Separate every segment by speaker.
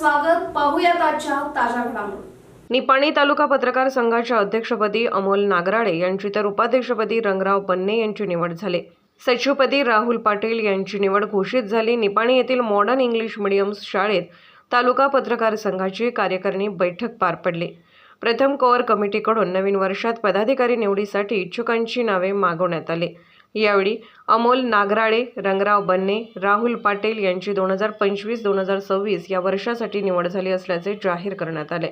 Speaker 1: स्वागत. पाहूयात आजच्या ताज्या घडामोडी.
Speaker 2: निपाणी तालुका पत्रकार संघाच्या अध्यक्षपदी अमोल नागराळे यांची तर उपाध्यक्षपदी रंगराव बन्ने यांची निवड झाली. सचिवपदी राहुल पाटील यांची निवड घोषित झाली. निपाणी येथील मॉडर्न इंग्लिश मिडियम शाळेत तालुका पत्रकार संघाची कार्यकारिणी बैठक पार पडली. प्रथम कोअर कमिटीकडून नवीन वर्षात पदाधिकारी निवडीसाठी इच्छुकांची नावे मागवण्यात आली. यावेळी अमोल नागराळे रंगराव बन्ने राहुल पाटील यांची दोन हजार पंचवीस दोन हजार सव्वीस या वर्षासाठी निवड झाली असल्याचे जाहीर करण्यात आले.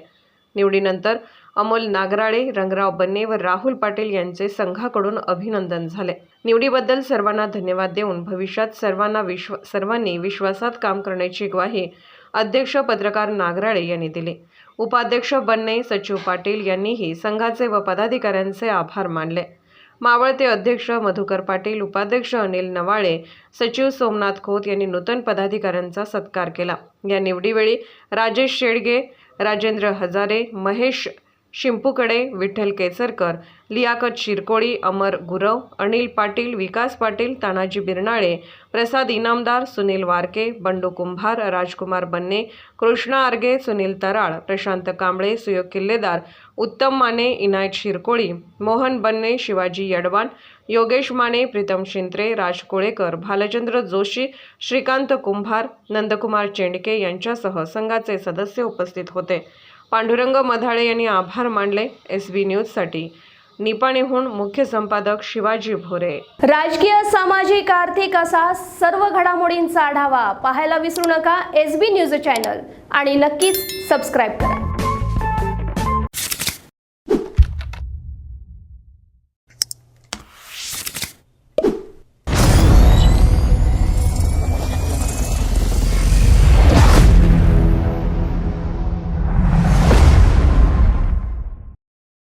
Speaker 2: निवडीनंतर अमोल नागराळे रंगराव बन्ने व राहुल पाटील यांचे संघाकडून अभिनंदन झाले. निवडीबद्दल सर्वांना धन्यवाद देऊन भविष्यात सर्वांना विश्व सर्वांनी विश्वासात काम करण्याची ग्वाही अध्यक्ष पत्रकार नागराळे यांनी दिली. उपाध्यक्ष बन्ने सचिव पाटील यांनीही संघाचे व पदाधिकाऱ्यांचे आभार मानले. मावळते अध्यक्ष मधुकर पाटील उपाध्यक्ष अनिल नवाळे सचिव सोमनाथ खोत यांनी नूतन पदाधिकाऱ्यांचा सत्कार केला. या निवडीवेळी राजेश शेडगे राजेंद्र हजारे महेश शिंपूकडे विठ्ठल केसरकर लियाकत शिरकोळी अमर गुरव अनिल पाटील विकास पाटील तानाजी बिरनाळे प्रसाद इनामदार सुनील वारके बंडू कुंभार राजकुमार बन्ने कृष्णा आर्गे सुनील तराळ प्रशांत कांबळे सुयोग किल्लेदार उत्तम माने इनायत शिरकोळी मोहन बन्ने शिवाजी यडवान योगेश माने प्रीतम शिंत्रे राज कोळेकर भालचंद्र जोशी श्रीकांत कुंभार नंदकुमार चेंडके यांच्यासह संघाचे सदस्य उपस्थित होते. पांडुरंग मधाळे यांनी आभार मानले एस बी न्यूजसाठी निपाणीहून मुख्य संपादक शिवाजी भोरे.
Speaker 1: राजकीय सामाजिक आर्थिक असा सर्व घडामोडींचा आढावा पाहायला विसरू नका एस बी न्यूज चॅनल. आणि नक्कीच सबस्क्राईब करा.